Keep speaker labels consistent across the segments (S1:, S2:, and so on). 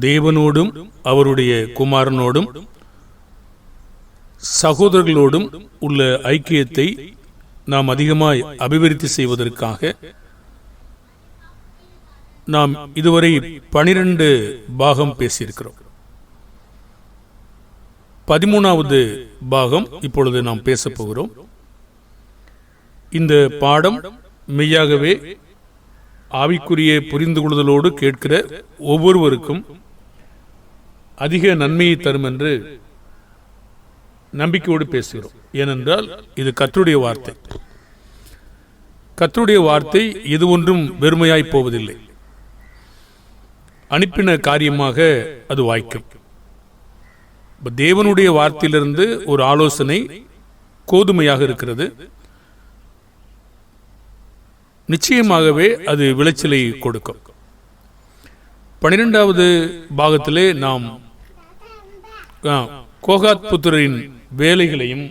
S1: தேவனோடும் அவருடைய குமாரனோடும் சகோதரர்களோடும் உள்ள ஐக்கியத்தை நாம் அதிகமாய் அபிவிருத்தி செய்வதற்காக நாம் இதுவரை பனிரெண்டு பாகம் பேசியிருக்கிறோம். பதிமூணாவது பாகம் இப்பொழுது நாம் பேச போகிறோம். இந்த பாடம் மெய்யாகவே ஆவிக்குரிய புரிந்து கொள்ளுதலோடு கேட்கிற ஒவ்வொருவருக்கும் அதிக நன்மையை தரும் என்று நம்பிக்கையோடு பேசுகிறோம். ஏனென்றால் இது கத்தருடைய வார்த்தை. கத்தருடைய வார்த்தை எது ஒன்றும் வெறுமையாய் போவதில்லை. அனுப்பின காரியமாக அது வாய்க்கும். தேவனுடைய வார்த்தையிலிருந்து ஒரு ஆலோசனை கோதுமையாக இருக்கிறது. நிச்சயமாகவே அது விளைச்சலை கொடுக்கும். பனிரெண்டாவது பாகத்திலே நாம் கோகாத் புத்திரரின் வேலைகளையும்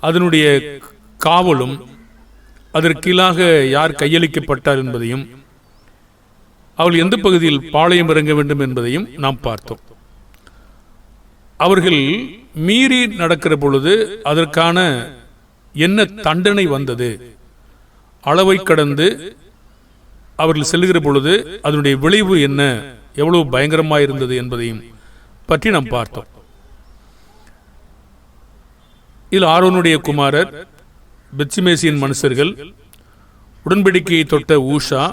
S1: அதனுடைய காவலும் அதற்கீழாக யார் கையளிக்கப்பட்டார் என்பதையும் அவள் எந்த பகுதியில் பாளையம் இறங்க வேண்டும் என்பதையும் நாம் பார்த்தோம். அவர்கள் மீறி நடக்கிற பொழுது அதற்கான என்ன தண்டனை வந்தது? அளவை கடந்து அவர்கள் செல்கிற பொழுது அதனுடைய விளைவு என்ன? எவ்வளவு பயங்கரமாக இருந்தது என்பதையும் பற்றி நாம் பார்த்தோம். இதில் ஆரோனுடைய குமாரர் பெட்சிமேசியின் மனுஷர்கள் உடன்படிக்கையை தொட்ட ஊஷா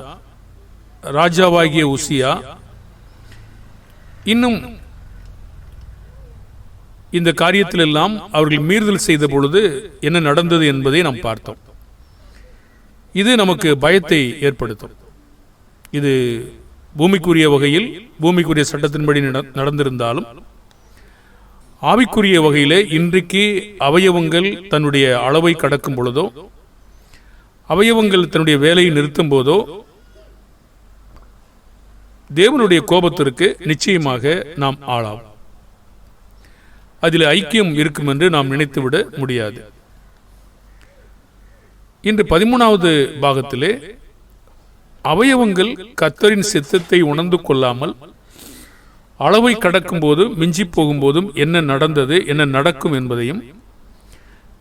S1: ராஜாவாகிய உசியா இன்னும் இந்த காரியத்திலெல்லாம் அவர்கள் மீறுதல் செய்த பொழுது என்ன நடந்தது என்பதை நாம் பார்த்தோம். இது நமக்கு பயத்தை ஏற்படுத்தும். இது பூமிக்குரிய வகையில் பூமிக்குரிய சட்டத்தின்படி நட- நடந்திருந்தாலும் ஆவிக்குரிய வகையிலே இன்றைக்கு அவயவங்கள் தன்னுடைய அளவை கடக்கும் பொழுதோ அவயவங்கள் தன்னுடைய வேலையை நிறுத்தும் போதோ தேவனுடைய கோபத்திற்கு நிச்சயமாக நாம் ஆளாம் அதில் ஐக்கியம் இருக்கும் என்று நாம் நினைத்துவிட முடியாது. இன்று பதிமூணாவது பாகத்திலே அவயவங்கள் கத்தரின் சித்தத்தை உணர்ந்து கொள்ளாமல் அளவை கடக்கும் போது மிஞ்சி போகும்போதும் என்ன நடந்தது என்ன நடக்கும் என்பதையும்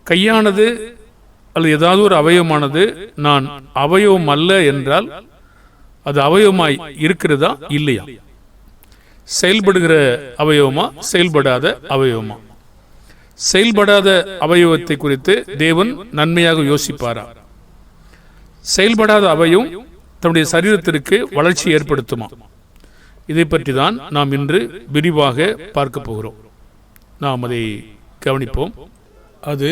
S1: கையானது அல்லது ஏதாவது ஒரு அவயவமானது நான் அவயவம் அல்ல என்றால் அது அவயவமாய் இருக்கிறதா இல்லையா? செயல்படுகிற அவயவமா செயல்படாத அவயவமா? செயல்படாத அவயவத்தை குறித்து தேவன் நன்மையாக யோசிப்பாரா? செயல்படாத அவயவம் தன்னுடைய சரீரத்திற்கு வளர்ச்சி ஏற்படுத்துமா? இதை பற்றி தான் நாம் இன்று விரிவாக பார்க்க போகிறோம். நாம் அதை கவனிப்போம். அது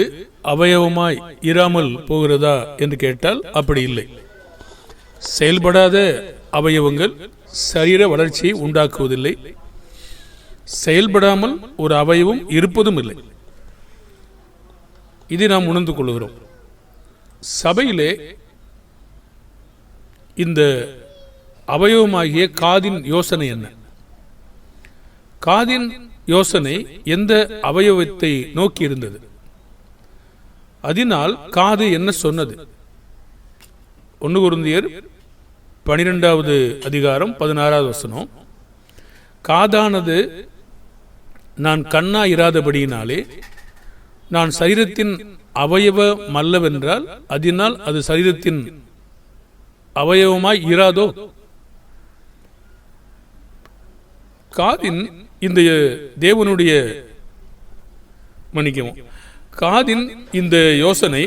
S1: அவயவமாய் இராமல் போகிறதா என்று கேட்டால் அப்படி இல்லை. செயல்படாத அவயவங்கள் சரீர வளர்ச்சியை உண்டாக்குவதில்லை. செயல்படாமல் ஒரு அவயவம் இருப்பதும் இல்லை. இதை நாம் உணர்ந்து கொள்கிறோம். சபையிலே இந்த அவயவமாகிய காதின் யோசனை என்ன? காதின் யோசனை எந்த அவயவத்தை நோக்கி இருந்தது? அதனால் காது என்ன சொன்னது? ஒன்று குருந்தியர் பனிரெண்டாவது அதிகாரம் பதினாறாவது வசனம் காதானது நான் கண்ணா இராதபடியினாலே நான் சரீரத்தின் அவயவ மல்லவென்றால் அதனால் அது சரீரத்தின் அவயவமாய் இராதோ? காதின் இந்த தேவனுடைய மன்னிக்கவும். காதின் இந்த யோசனை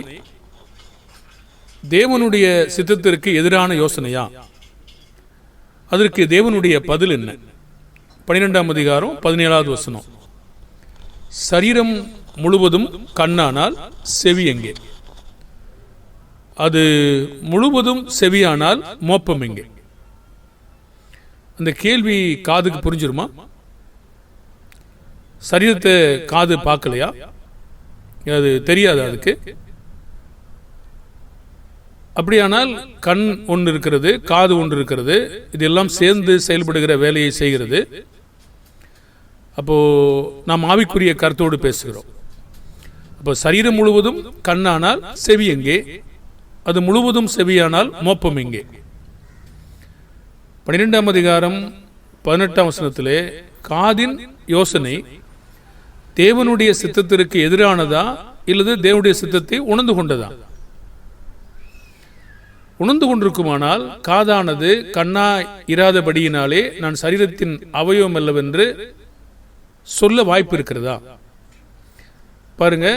S1: தேவனுடைய சித்தத்திற்கு எதிரான யோசனையா? அதற்கு தேவனுடைய பதில் என்ன? பன்னிரெண்டாம் அதிகாரம் பதினேழாவது வசனம். சரீரம் முழுவதும் கண்ணானால் செவி எங்கே அது முழுவதும் செவியானால் மோப்பம் எங்கே? அந்த கேள்வி காதுக்கு புரிஞ்சிருமா? சரீரத்தை காது பார்க்கலையா? அது தெரியாது அதுக்கு? அப்படியானால் கண் ஒன்று இருக்கிறது காது ஒன்று இருக்கிறது இதெல்லாம் சேர்ந்து செயல்படுகிற வேலையை செய்கிறது. அப்போது நாம் ஆவிக்குரிய கருத்தோடு பேசுகிறோம். இப்போ சரீரம் முழுவதும் கண்ணானால் செவி எங்கே? அது முழுவதும் செவியானால் மோப்பம் எங்கே? பன்னிரெண்டாம் அதிகாரம் பதினெட்டாம் வசனத்திலே காதின் யோசனை தேவனுடைய சித்தத்திற்கு எதிரானதா இல்லது தேவனுடைய சித்தத்தை உணர்ந்து கொண்டதா? உணர்ந்து கொண்டிருக்குமானால் காதானது கண்ணா இராதபடியினாலே நான் சரீரத்தின் அவயவம் அல்லவென்று சொல்ல வாய்ப்பு இருக்கிறதா? பாருங்க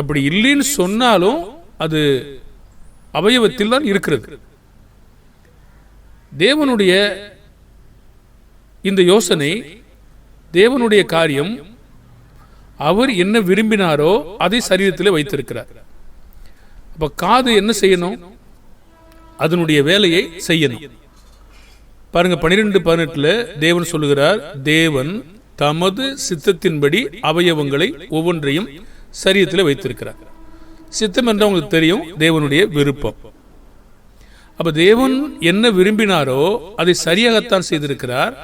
S1: அப்படி இல்லைன்னு சொன்னாலும் அது அவயவத்தில் தான் இருக்கிறது. தேவனுடைய இந்த யோசனை தேவனுடைய காரியம் அவர் என்ன விரும்பினாரோ அதை சரீரத்தில் வைத்திருக்கிறார். அப்போ காது என்ன செய்யணும்? அதனுடைய வேலையை செய்யணும். பாருங்க பன்னிரெண்டு பதினெட்டில் தேவன் சொல்லுகிறார் தேவன் தமது சித்தத்தின்படி அவயவங்களை ஒவ்வொன்றையும் சரீரத்தில் வைத்திருக்கிறார். சித்தம் என்று அவங்களுக்கு தெரியும் தேவனுடைய விருப்பம். அப்ப தேவன் என்ன விரும்பினாரோ அதை சரியாகத்தான் செய்திருக்கிறார்.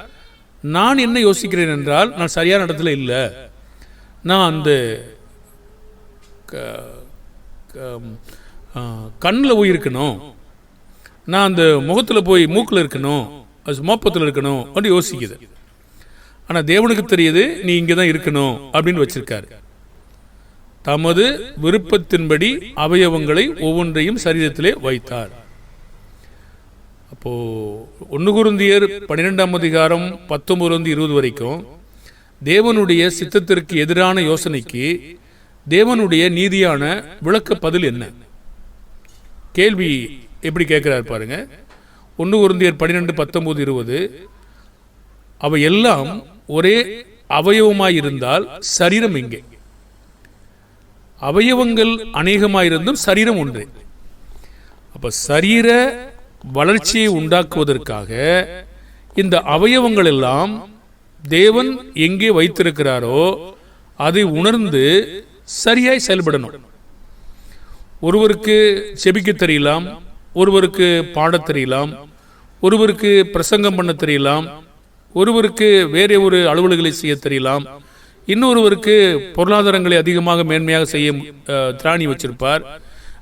S1: நான் என்ன யோசிக்கிறேன் என்றால் நான் சரியான இடத்துல இல்லை. நான் அந்த கண்ணில் போய் இருக்கணும். நான் அந்த முகத்தில் போய் மூக்கில் இருக்கணும். அது மோப்பத்தில் இருக்கணும். அப்படின்னு யோசிக்குது. ஆனால் தேவனுக்கு தெரியுது நீ இங்கே தான் இருக்கணும் அப்படின்னு வச்சிருக்காரு. தமது விருப்பத்தின்படி அவயவங்களை ஒவ்வொன்றையும் சரீரத்திலே வைத்தார். அப்போ ஒன்று குருந்தியர் பன்னிரெண்டாம் அதிகாரம் பத்தொன்பது இருபது வரைக்கும் தேவனுடைய சித்தத்திற்கு எதிரான யோசனைக்கு தேவனுடைய நீதியான விளக்க பதில் என்ன? கேள்வி எப்படி கேட்கிறார் பாருங்க. ஒன்று குருந்தியர் பன்னிரெண்டு பத்தொம்போது இருபது அவை எல்லாம் ஒரே அவயவமாயிருந்தால் சரீரம் எங்கே? அவயவங்கள் அநேகமாயிருந்தும் சரீரம் ஒன்றே. அப்ப சரீர வளர்ச்சியை உண்டாக்குவதற்காக இந்த அவயவங்கள் எல்லாம் தேவன் எங்கே வைத்திருக்கிறாரோ அதை உணர்ந்து சரியாய் செயல்படணும். ஒருவருக்கு செபிக்க தெரியலாம் ஒருவருக்கு பாட தெரியலாம் ஒருவருக்கு பிரசங்கம் பண்ண தெரியலாம் ஒருவருக்கு வேறே ஒரு அலுவல்களை செய்ய தெரியலாம். இன்னொருவருக்கு பொருளாதாரங்களை அதிகமாக மேன்மையாக செய்ய திராணி வச்சிருப்பார்.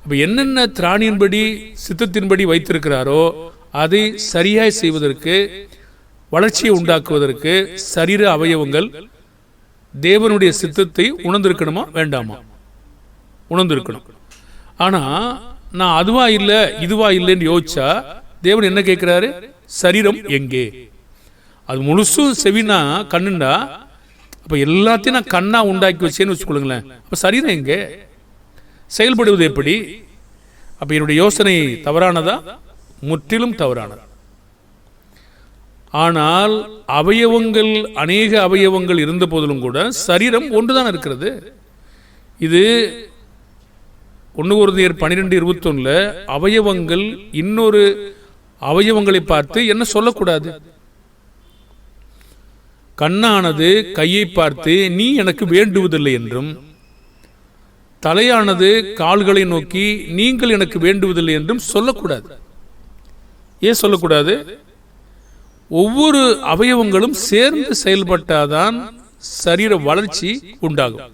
S1: அப்போ என்னென்ன திராணியின்படி சித்தத்தின்படி வைத்திருக்கிறாரோ அதை சரியாய் செய்வதற்கு வளர்ச்சியை உண்டாக்குவதற்கு சரீர அவயவங்கள் தேவனுடைய சித்தத்தை உணர்ந்திருக்கணுமா வேண்டாமா? உணர்ந்திருக்கணும். ஆனால் நான் அதுவா இல்லை இதுவா இல்லைன்னு யோசிச்சா தேவன் என்ன கேட்குறாரு? சரீரம் எங்கே? அது முழுசும் செவினா கண்ணுண்டா? அப்ப எல்லாத்தையும் நான் கண்ணா உண்டாக்கி வச்சேன்னு வச்சுக்கொள்ளுங்களேன். அப்போ சரீரம் எங்கே? செயல்படுவது எப்படி? அப்ப என்னுடைய யோசனை தவறானதா? முற்றிலும் தவறானதா. ஆனால் அவயவங்கள் அநேக அவயவங்கள் இருந்த போதிலும் கூட சரீரம் ஒன்றுதான் இருக்கிறது. இது ஒன்று ஒருதியர் பன்னிரெண்டு இருபத்தொன்னுல அவயவங்கள் இன்னொரு அவயவங்களை பார்த்து என்ன சொல்லக்கூடாது? கண்ணானது கையை பார்த்து நீ எனக்கு வேண்டுவதில்லை என்றும் தலையானது கால்களை நோக்கி நீங்கள் எனக்கு வேண்டுவதில்லை என்றும் சொல்லக்கூடாது. ஏன் சொல்லக்கூடாது? ஒவ்வொரு அவயவங்களும் சேர்ந்து செயல்பட்டாதான் சரீர வளர்ச்சி உண்டாகும்.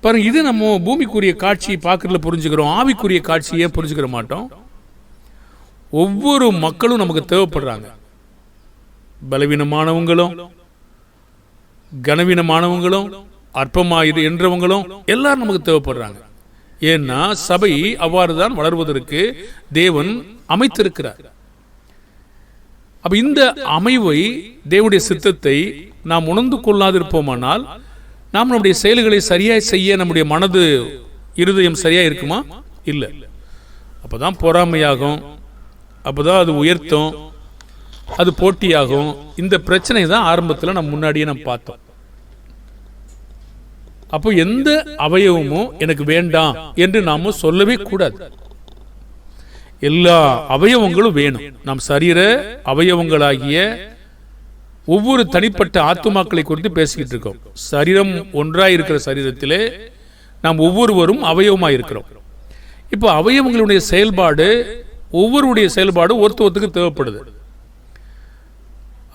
S1: பாருங்க இது நம்ம பூமிக்குரிய காட்சியை பார்க்கறதுல புரிஞ்சுக்கிறோம். ஆவிக்குரிய காட்சியை புரிஞ்சுக்கிற மாட்டோம்? ஒவ்வொரு மக்களும் நமக்கு தேவைப்படுறாங்க. பலவீனமானவங்களும் கனவீனமானவங்களும் அற்பமாயுது என்றவங்களும் எல்லாரும் நமக்கு தேவைப்படுறாங்க. ஏன்னா சபை அவ்வாறு தான் வளர்வதற்கு தேவன் அமைத்திருக்கிறார். அப்ப இந்த அமைவை தேவனுடைய சித்தத்தை நாம் உணர்ந்து கொள்ளாதிருப்போமானால் நாம் நம்முடைய செயல்களை சரியாய் செய்ய நம்முடைய மனது இருதயம் சரியா இருக்குமா? இல்லை. அப்பதான் பொறாமையாகும். அப்போதான் அது உயர்த்தும். அது போட்டியாகும். இந்த பிரச்சனை தான் ஆரம்பத்தில் நம்ம முன்னாடியே நம்ம பார்த்தோம். அப்போ எந்த அவயவமும் எனக்கு வேண்டாம் என்று நாம சொல்லவே கூடாது. எல்லா அவயவங்களும் வேணும். நம் சரீர அவயவங்களாகிய ஒவ்வொரு தனிப்பட்ட ஆத்துமாக்களை குறித்து பேசிக்கிட்டு இருக்கோம். சரீரம் ஒன்றாய் இருக்கிற சரீரத்திலே நாம் ஒவ்வொருவரும் அவயவமாக இருக்கிறோம் இப்போ அவயவங்களுடைய செயல்பாடு ஒவ்வொருடைய செயல்பாடு ஒருத்த ஒருத்தருக்கு தேவைப்படுது.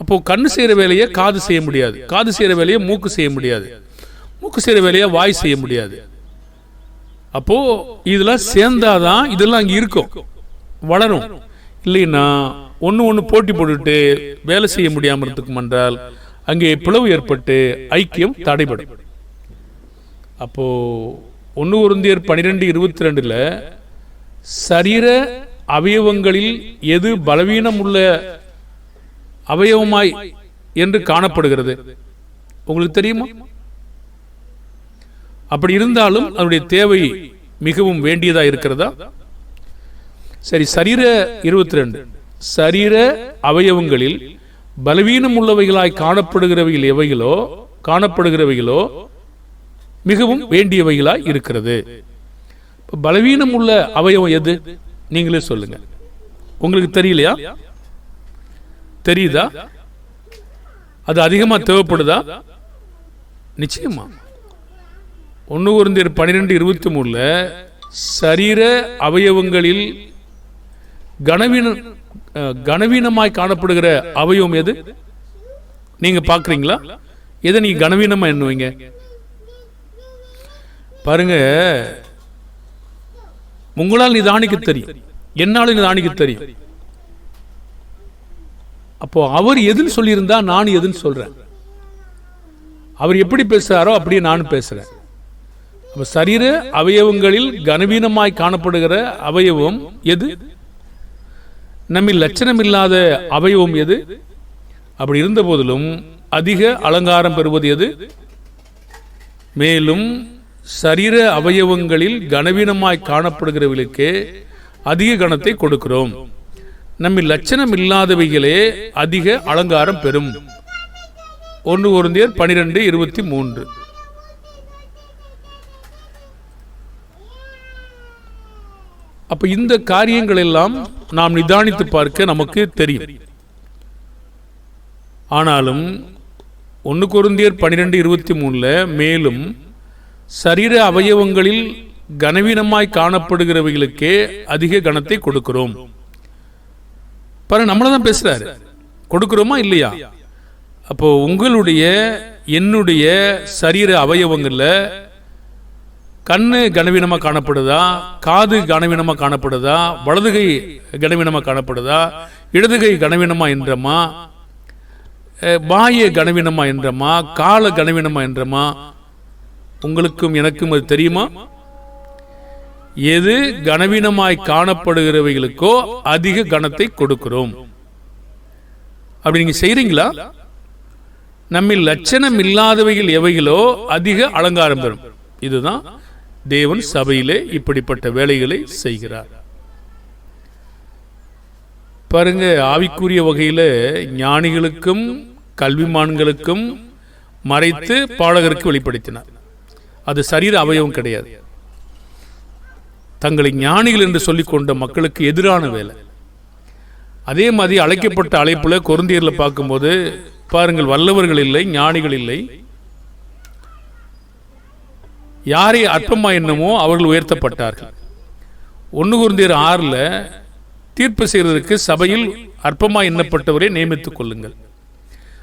S1: அப்போ கண்ணு செய்யற வேலையை காது செய்ய முடியாது. காது செய்கிற வேலையை மூக்கு செய்ய முடியாது. மூக்கு செய்யற வேலையை வாய் செய்ய முடியாது. அப்போ இதெல்லாம் சேர்ந்தாதான் இதெல்லாம் அங்க இருக்கும். வளரும். இல்லைன்னா ஒன்று ஒன்று போட்டி போட்டுட்டு வேலை செய்ய முடியாமல் இருக்கும் என்றால் அங்கே பிளவு ஏற்பட்டு ஐக்கியம் தடைபடும். அப்போ ஒன்று ஒருந்தியர் பனிரெண்டு இருபத்தி ரெண்டுல சரீர அவயவங்களில் எது பலவீனம் உள்ள அவயவமாய் என்று காணப்படுகிறது. உங்களுக்கு தெரியுமா? அப்படி இருந்தாலும் அதனுடைய தேவை மிகவும் வேண்டியதா இருக்கிறதா? சரி சரீர இருபத்தி ரெண்டு சரீர அவயவங்களில் பலவீனம் உள்ளவைகளாய் காணப்படுகிறவைகள் எவைகளோ காணப்படுகிறவைகளோ மிகவும் வேண்டியவைகளாய் இருக்கிறது. பலவீனம் உள்ள அவயவம் எது? நீங்களே சொல்லுங்க. உங்களுக்கு தெரியலையா? தெரியுதா? அது அதிகமாக தேவைப்படுதா? நிச்சயமா. ஒன்று குருந்தியர் பன்னிரெண்டு இருபத்தி மூணில் சரீர அவயவங்களில் கனவீன கனவீனமாய் காணப்படுகிற அவயவம் எது? நீங்கள் பார்க்குறீங்களா எதை நீங்கள் கனவீனமாக எண்ணுவீங்க? பாருங்க உங்களால் நிதானிக்க தெரியும். என்னால நிதானிக்க தெரியும். அப்போ அவர் எதுன்னு சொல்லியிருந்தா நான் எதுன்னு சொல்றேன்? அவர் எப்படி பேசுறாரோ அப்படியே நானும் பேசுறேன். அப்ப சரீர அவயவங்களில் கனவீனமாய் காணப்படுகிற அவயவம் எது? நம்மில் லட்சணம் இல்லாத அவயவம் எது? அப்படி இருந்த போதிலும் அதிக அலங்காரம் பெறுவது எது? மேலும் சரீர அவயவங்களில் கனவீனமாய் காணப்படுகிறவர்களுக்கு அதிக கணத்தை கொடுக்கிறோம். நம்மில் லட்சணம் இல்லாதவைகளே அதிக அலங்காரம் பெறும். ஒன்று ஒருந்தியர் பனிரெண்டு இருபத்தி மூன்று. அப்ப இந்த காரியங்கள் எல்லாம் நாம் நிதானித்து பார்க்க நமக்கு தெரியும். ஆனாலும் ஒன்று குருந்தியர் பனிரெண்டு இருபத்தி மூணுல மேலும் சரீர அவயவங்களில் கனவீனமாய் காணப்படுகிறவைகளுக்கே அதிக கணத்தை கொடுக்கிறோம். பாரு நம்மள தான் பேசுறாரு. கொடுக்கிறோமா இல்லையா? அப்போ உங்களுடைய என்னுடைய சரீர அவயவங்கள்ல கண்ணு கனவீனமா காணப்படுதா? காது கனவீனமா காணப்படுதா? வலதுகை கனவீனமா காணப்படுதா? இடதுகை கனவீனமா என்றமா? பாய கனவீனமா என்றமா? கால கனவீனமா என்றமா? உங்களுக்கும் எனக்கும் அது தெரியுமா? எது கனவீனமாய் காணப்படுகிறவைகளுக்கோ அதிக கணத்தை கொடுக்கிறோம். அப்படி நீங்க செய்றீங்களா? நம்மில் லட்சணம் இல்லாதவைகள் எவைகளோ அதிக அலங்காரம் பெறும் இதுதான் தேவன் சபையிலே இப்படிப்பட்ட வேலைகளை செய்கிறார். பாருங்க ஆவிக்குரிய வகையில் ஞானிகளுக்கும் கல்விமான்களுக்கும் மறைத்து பாடகருக்கு வெளிப்படுத்தினார். அது சரீர அவயவம் கிடையாது. தங்களை ஞானிகள் என்று சொல்லிக் கொண்ட மக்களுக்கு எதிரான வேலை. அதே மாதிரி அழைக்கப்பட்ட அழைப்புல கொருந்தியர்ல பார்க்கும்போது பாருங்கள் வல்லவர்கள் இல்லை ஞானிகள் இல்லை. யாரை அற்பமா என்னமோ அவர்கள் உயர்த்தப்பட்டார்கள். ஒன்று குருந்தியர் ஆறுல தீர்ப்பு செய்வதற்கு சபையில் அற்பமாக எண்ணப்பட்டவரை நியமித்துக் கொள்ளுங்கள்.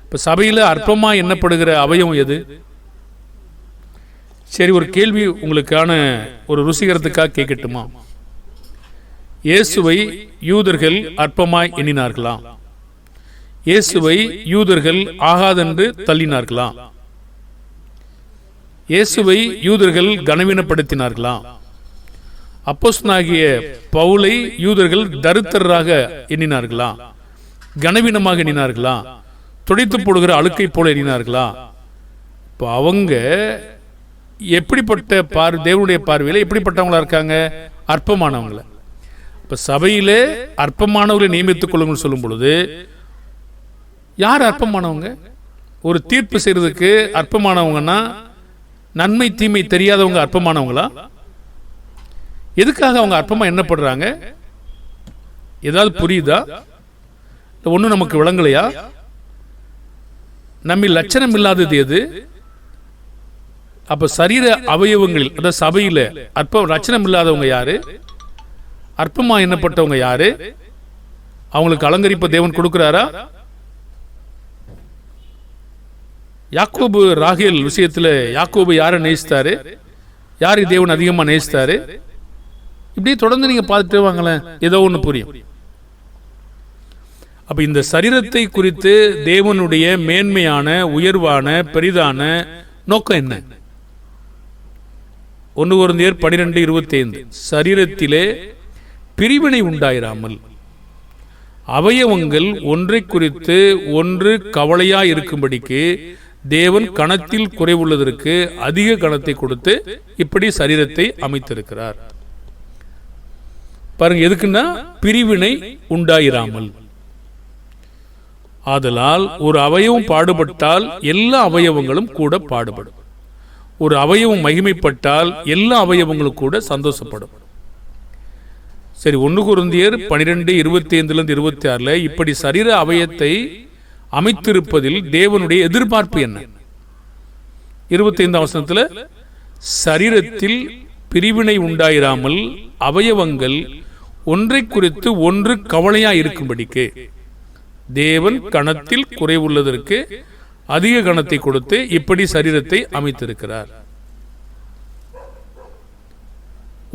S1: இப்ப சபையில அற்பமாக எண்ணப்படுகிற அவயம் எது? சரி ஒரு கேள்வி உங்களுக்கான ஒரு ருசிகரத்துக்காக கேட்கட்டுமா இயேசுவை யூதர்கள் அற்பமாய் எண்ணினார்களா? இயேசுவை யூதர்கள் ஆகாதென்று தள்ளினார்களா? இயேசுவை யூதர்கள் கனவீனப்படுத்தினார்களா? அப்போஸ்னாகிய பவுலை யூதர்கள் தருத்தராக எண்ணினார்களா? கனவீனமாக எண்ணினார்களா? துடைத்து போடுகிற அழுக்கை போல எண்ணினார்களா? இப்போ அவங்க எப்படிப்பட்ட பார் தேவனுடைய பார்வையில் எப்படிப்பட்டவங்களா இருக்காங்க? அற்பமானவங்கள. இப்போ சபையிலே அற்பமானவர்களை நியமித்துக் கொள்ளுங்கள் சொல்லும் பொழுது யார் அற்பமானவங்க? ஒரு தீர்ப்பு செய்கிறதுக்கு அற்பமானவங்கன்னா நன்மை தீமை தெரியாதவங்க அற்பமானவங்களா? எதுக்காக அவங்க அற்பமாக என்னப்படுறாங்க ஏதாவது புரியுதா? ஒன்றும் நமக்கு விளங்கலையா? நம்ம லட்சணம் இல்லாதது எது? அப்ப சரீர அவயவங்களில் அதாவது சபையில அற்ப ரச்சனம் இல்லாதவங்க யாரு? அற்பமா எண்ணப்பட்டவங்க யாரு? அவங்களுக்கு அலங்கரிப்ப தேவன் கொடுக்கிறாரா? யாக்கோபு ராகேல் விஷயத்துல யாக்கோபு யாரை நேசித்தாரு? யாரை தேவன் அதிகமா நேசித்தாரு? இப்படியே தொடர்ந்து நீங்க பார்த்துட்டு வாங்களேன். ஏதோ ஒன்று புரியும். அப்ப இந்த சரீரத்தை குறித்து தேவனுடைய மேன்மையான உயர்வான பெரிதான நோக்கம் என்ன? ஒன்று குருந்தியர் பனிரெண்டு இருபத்தி ஐந்து சரீரத்திலே பிரிவினை உண்டாயிராமல் அவயவங்கள் ஒன்றை குறித்து ஒன்று கவலையா இருக்கும்படிக்கு தேவன் கணத்தில் குறைவுள்ளதற்கு அதிக கணத்தை கொடுத்து இப்படி சரீரத்தை அமைத்திருக்கிறார். பாருங்க எதுக்குன்னா பிரிவினை உண்டாயிராமல். ஆதலால் ஒரு அவயவம் பாடுபட்டால் எல்லா அவயவங்களும் கூட பாடுபடும். ஒரு அவயவம் மகிமைப்பட்டால் எல்லா அவயவங்களும் கூட சந்தோஷப்படும். சரி ஒன்று குருந்தியர் பனிரெண்டு இருபத்தி ஐந்துலேருந்து இருபத்தி ஆறில் இப்படி சரீர அவயத்தை அமைத்திருப்பதில் தேவனுடைய எதிர்பார்ப்பு என்ன? இருபத்தி ஐந்தாம் வசனத்தில் சரீரத்தில் பிரிவினை உண்டாயிராமல் அவயவங்கள் ஒன்றை குறித்து ஒன்று கவலையா இருக்கும்படிக்கு தேவன் கணத்தில் குறைவுள்ளதற்கு அதிக கணத்தை கொடுத்து இப்படி சரீரத்தை அமைத்திருக்கிறார்.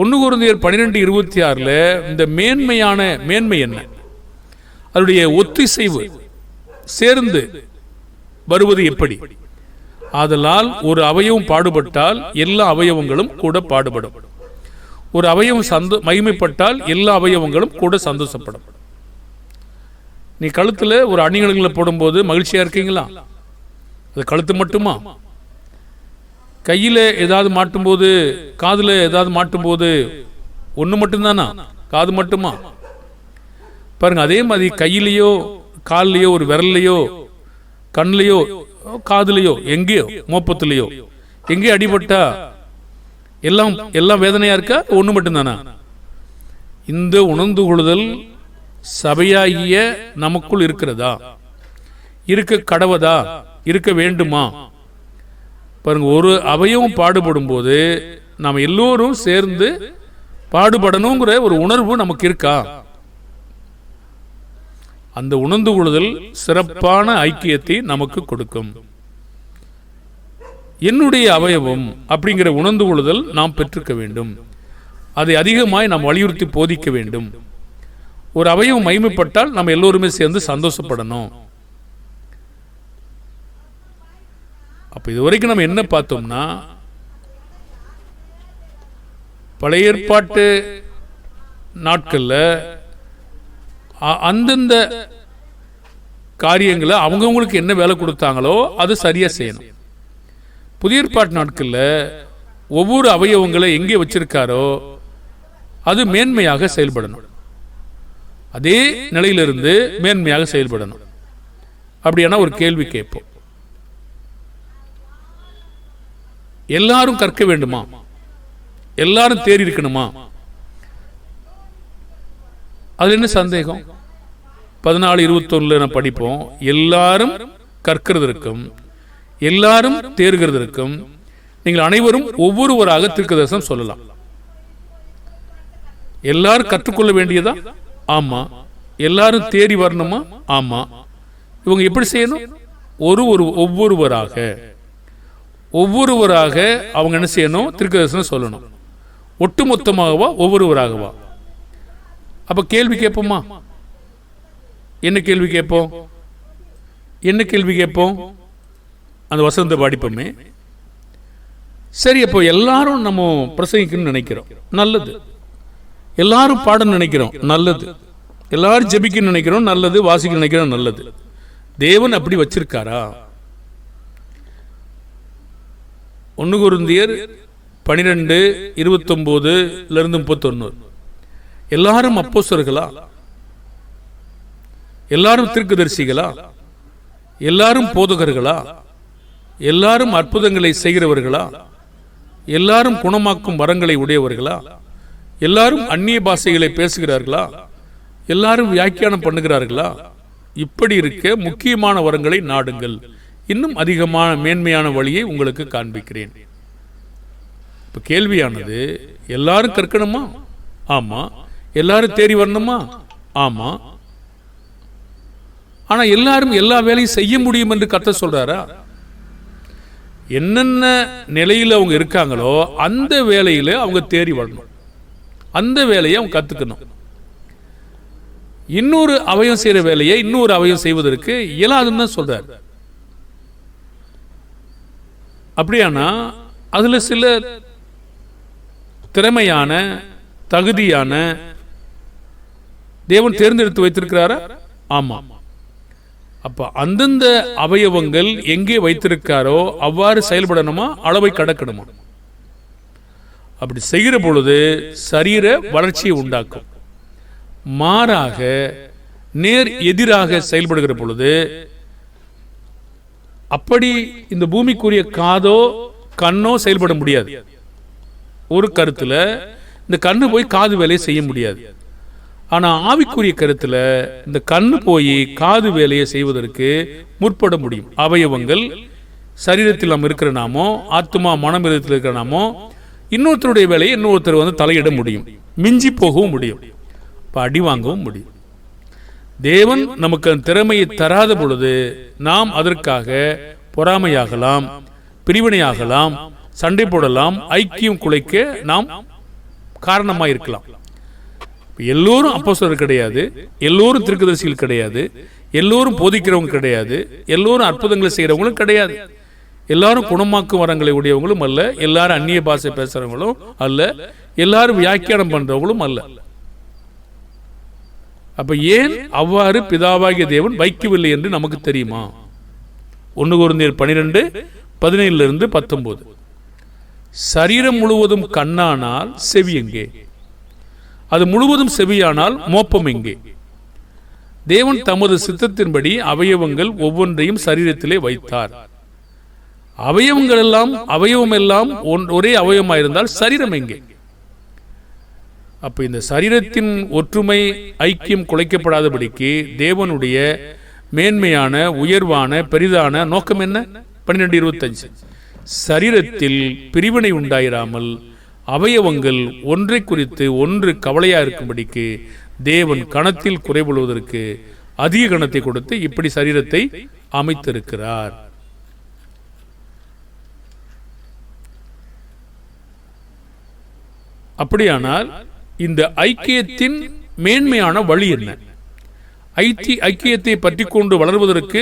S1: ஒன்று குருந்தியர் பன்னிரெண்டு இருபத்தி ஆறுல இந்த மேன்மையான மேன்மை என்ன? அதனுடைய ஒத்திசைவு சேர்ந்து வருவது எப்படி? ஆதலால் ஒரு அவயவம் பாடுபட்டால் எல்லா அவயவங்களும் கூட பாடுபடும். ஒரு அவயவம் சந்தோ மகிமைப்பட்டால் எல்லா அவயவங்களும் கூட சந்தோஷப்படும். நீ கழுத்துல ஒரு அணிகலங்களை போடும்போது மகிழ்ச்சியா இருக்கீங்களா? அது கழுத்து மட்டுமா? கையில ஏதாவது மாட்டும்போது காதுல ஏதாவது மாட்டும்போது ஒண்ணு மட்டும்தானா? காது மட்டுமா? பாருங்க அதே மாதிரி கையிலையோ கால்லையோ ஒரு விரல்லையோ கண்லையோ காதுலையோ எங்கேயோ மோப்பத்துலையோ எங்கேயோ அடிபட்டா எல்லாம் எல்லாம் வேதனையா இருக்கா? ஒன்று மட்டும்தானா? இந்த உணர்ந்து கொள்ளுதல் சபையாகிய நமக்குள் இருக்கிறதா? இருக்க கடவதா? இருக்க வேண்டுமா? பாருங்க ஒரு அவையும் பாடுபடும் போது நாம் எல்லோரும் சேர்ந்து பாடுபடணுங்கிற ஒரு உணர்வு நமக்கு இருக்கா? அந்த உணர்ந்து கொள்ளுதல் சிறப்பான ஐக்கியத்தை நமக்கு கொடுக்கும். என்னுடைய அவயவம் அப்படிங்கிற உணர்ந்து கொள்ளுதல் நாம் பெற்றிருக்க வேண்டும். அதை அதிகமாய் நாம் வலியுறுத்தி போதிக்க வேண்டும். ஒரு அவயவம் மகிமைப்பட்டால் நம்ம எல்லோருமே சேர்ந்து சந்தோஷப்படணும். அப்போ இது வரைக்கும் நம்ம என்ன பார்த்தோம்னா பழைய ஏற்பாட்டு நாட்களில் அ- அந்தந்த காரியங்களை அவங்கவுங்களுக்கு என்ன வேலை கொடுத்தாங்களோ அது சரியாக செய்யணும். புதிய ஏற்பாட்டு நாட்களில் ஒவ்வொரு அவயவங்களை எங்கே வச்சிருக்காரோ அது மேன்மையாக செயல்படணும். அதே நிலையிலிருந்து மேன்மையாக செயல்படணும். அப்படியான ஒரு கேள்வி கேட்போம். எல்லாரும் கற்க வேண்டுமா? எல்லாரும் தேறி இருக்கணுமா? அதுல என்ன சந்தேகம்? பதினாலு இருபத்தொன்னுல நான் படிப்போம். எல்லாரும் கற்கிறதற்கும் எல்லாரும் தேர்கிறதற்கும் நீங்கள் அனைவரும் ஒவ்வொருவராக தீர்க்கதரிசனம் சொல்லலாம். எல்லாரும் கற்றுக்கொள்ள வேண்டியதா? ஆமா. எல்லாரும் தேறி வரணுமா? ஆமா. இவங்க எப்படி செய்யணும்? ஒரு ஒரு ஒவ்வொருவராக. ஒவ்வொருவராக அவங்க என்ன செய்யணும்? திருக்கதர்சனம் சொல்லணும். ஒட்டுமொத்தமாகவா? ஒவ்வொருவராகவா? அப்போ கேள்வி கேட்போமா? என்ன கேள்வி கேட்போம்? என்ன கேள்வி கேட்போம்? அந்த வசந்த படிப்போமே. சரி அப்போ எல்லாரும் நம்ம பிரசங்கிக்கணும்னு நினைக்கிறோம். நல்லது. எல்லாரும் பாடணும்னு நினைக்கிறோம். நல்லது. எல்லாரும் ஜெபிக்கணும்னு நினைக்கிறோம். நல்லது. வாசிக்கணும்னு நினைக்கிறோம். நல்லது. தேவன் அப்படி வச்சிருக்காரா? ஒன்று குருந்தியர் பனிரெண்டு இருபத்தொம்போதுலேருந்து முப்பத்தொன்னூறு எல்லாரும் அப்போசர்களா எல்லாரும் தீர்க்கதரிசிகளா? எல்லாரும் போதகர்களா? எல்லாரும் அற்புதங்களை செய்கிறவர்களா? எல்லாரும் குணமாக்கும் வரங்களை உடையவர்களா? எல்லாரும் அந்நிய பாஷைகளை பேசுகிறார்களா? எல்லாரும் வியாக்கியானம் பண்ணுகிறார்களா? இப்படி இருக்க முக்கியமான வரங்களை நாடுங்கள். இன்னும் அதிகமான மேன்மையான வழியை உங்களுக்கு காண்பிக்கிறேன். இப்போ கேள்வியானது எல்லாரும் கற்கணுமா? ஆமா. எல்லாரும் தேடி வரணுமா? ஆமா. ஆனா எல்லாரும் எல்லா வேலையும் செய்ய முடியும் என்று கத்த சொல்றாரா? என்னென்ன நிலையில அவங்க இருக்காங்களோ அந்த வேலையில அவங்க தேடி வரணும். அந்த வேலையை அவங்க கத்துக்கணும். இன்னொரு அவயம் செய்யற வேலையை இன்னொரு அவயம் செய்வதற்கு இயலாதுன்னு தான் சொல்றார். அப்படியானா அதுல சில திறமையான தகுதியான தேவன் தேர்ந்தெடுத்து வைத்திருக்கிறாரா? ஆமா. அப்ப அந்தந்த அவயவங்கள் எங்கே வைத்திருக்காரோ அவ்வாறு செயல்படணுமா? அளவை கடக்கணுமா? அப்படி செய்கிற பொழுது சரீர வளர்ச்சியை உண்டாக்கும். மாறாக நேர் எதிராக செயல்படுகிற பொழுது அப்படி இந்த பூமிக்குரிய காதோ கண்ணோ செயல்பட முடியாது. ஒரு கருத்துல இந்த கண்ணு போய் காது வேலையை செய்ய முடியாது. ஆனா ஆவிக்குரிய கருத்துல இந்த கண்ணு போய் காது வேலையை செய்வதற்கு முற்பட முடியும். அவயவங்கள் சரீரத்தில் நாம் இருக்கிற நாமோ ஆத்மா மனம் இருக்கிற நாமோ இன்னொருத்தருடைய வேலையை இன்னொருத்தர் வந்து தலையிட முடியும். மிஞ்சி போகவும் முடியும். இப்போ அடி வாங்கவும் முடியும். தேவன் நமக்கு அந்த திறமையை தராத பொழுது நாம் அதற்காக பொறாமையாகலாம் பிரிவினையாகலாம் சண்டை போடலாம் ஐக்கியம் குலைக்க நாம் காரணமாக இருக்கலாம் எல்லோரும் அப்போஸ்தலர் கிடையாது எல்லோரும் திருக்கதரிசிகள் கிடையாது எல்லோரும் போதிக்கிறவங்க கிடையாது எல்லோரும் அற்புதங்களை செய்கிறவங்களும் கிடையாது. எல்லாரும் குணமாக்கும் வரங்களை உடையவங்களும் அல்ல எல்லாரும் அந்நிய பாஷை பேசுறவங்களும் அல்ல எல்லாரும் வியாக்கியானம் பண்றவங்களும் அல்ல. அப்ப ஏன் அவ்வாறு பிதாவாகிய தேவன் வைக்கவில்லை என்று நமக்கு தெரியுமா? ஒன்று குருந்தியர் பனிரெண்டு பதினேழுல இருந்து பத்தொன்பது. சரீரம் முழுவதும் கண்ணானால் செவி எங்கே? அது முழுவதும் செவியானால் மோப்பம் எங்கே? தேவன் தமது சித்தத்தின்படி அவயவங்கள் ஒவ்வொன்றையும் சரீரத்திலே வைத்தார். அவயவங்கள் எல்லாம் அவயவம் எல்லாம் ஒன்- ஒரே அவயவமாயிருந்தால் சரீரம் எங்கே? அப்போ இந்த சரீரத்தின் ஒற்றுமை ஐக்கியம் குலைக்கப்படாதபடிக்கு தேவனுடைய மேன்மையான உயர்வான பெரிதான நோக்கம் என்ன? பன்னிரெண்டு இருபத்தஞ்சு. சரீரத்தில் பிரிவினை உண்டாயிராமல் அவயவங்கள் ஒன்றை குறித்து ஒன்று கவலையா இருக்கும்படிக்கு தேவன் கணத்தில் குறைபடுவதற்கு அதிக கணத்தை கொடுத்து இப்படி சரீரத்தை அமைத்திருக்கிறார். அப்படியானால் இந்த ஐக்கியத்தின் மேன்மையான வழி என்ன? ஐத்தி ஐக்கியத்தை பற்றி கொண்டு வளர்வதற்கு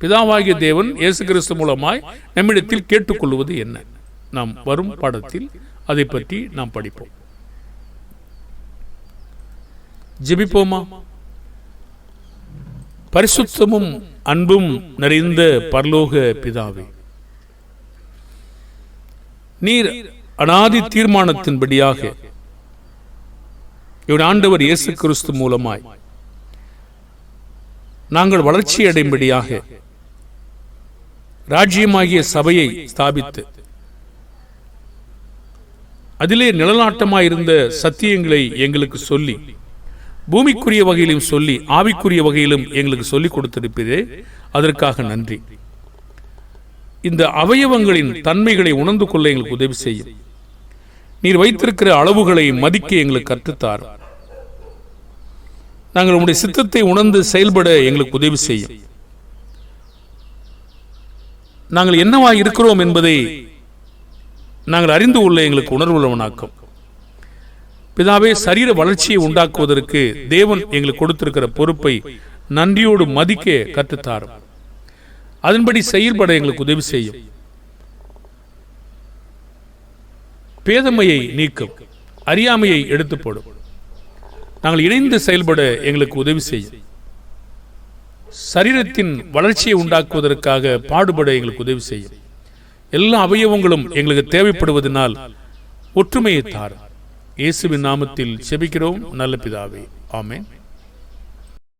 S1: பிதாவாகிய தேவன் இயேசு கிறிஸ்து மூலமாய் நம்மிடத்தில் கேட்டுக்கொள்வது என்ன? நாம் வரும் பாடத்தில் அதை பற்றி நாம் படிப்போம். ஜெபிப்போமா? பரிசுத்தமும் அன்பும் நிறைந்த பரலோக பிதாவே நீர் அனாதி தீர்மானத்தின்படியாக இவன் ஆண்டவர் இயேசு கிறிஸ்து மூலமாய். நாங்கள் வளர்ச்சி அடையும்படியாக ராஜ்யமாகிய சபையை ஸ்தாபித்து அதிலே நிலநாட்டமாயிருந்த சத்தியங்களை எங்களுக்கு சொல்லி பூமிக்குரிய வகையிலும் சொல்லி ஆவிக்குரிய வகையிலும் எங்களுக்கு சொல்லிக் கொடுத்திருப்பதே அதற்காக நன்றி. இந்த அவயவங்களின் தன்மைகளை உணர்ந்து கொள்ள எங்களுக்கு உதவி செய்யும். நீர் வைத்திருக்கிற அளவுகளை மதிக்க எங்களுக்கு கற்றுத்தார். நாங்கள் உங்களுடைய சித்தத்தை உணர்ந்து செயல்பட எங்களுக்கு உதவி செய்யும். நாங்கள் என்னவா இருக்கிறோம் என்பதை நாங்கள் அறிந்து கொள்ள எங்களுக்கு உணர்வுள்ளவனாக்கும். பிதாவே சரீர வளர்ச்சியை உண்டாக்குவதற்கு தேவன் எங்களுக்கு கொடுத்திருக்கிற பொறுப்பை நன்றியோடு மதிக்க கற்றுத்தாரும். அதன்படி செயல்பட எங்களுக்கு உதவி செய்யும். பேதமையை நீக்கும் அறியாமையை எடுத்து போடும். நாங்கள் இணைந்து செயல்பட எங்களுக்கு உதவி செய்யும். சரீரத்தின் வளர்ச்சியை உண்டாக்குவதற்காக பாடுபட எங்களுக்கு உதவி செய்யும். எல்லா அவயவங்களும் எங்களுக்கு தேவைப்படுவதனால் ஒற்றுமையை தாரும். இயேசுவின் நாமத்தில் செபிக்கிறோம். நல்ல பிதாவே. ஆமேன்.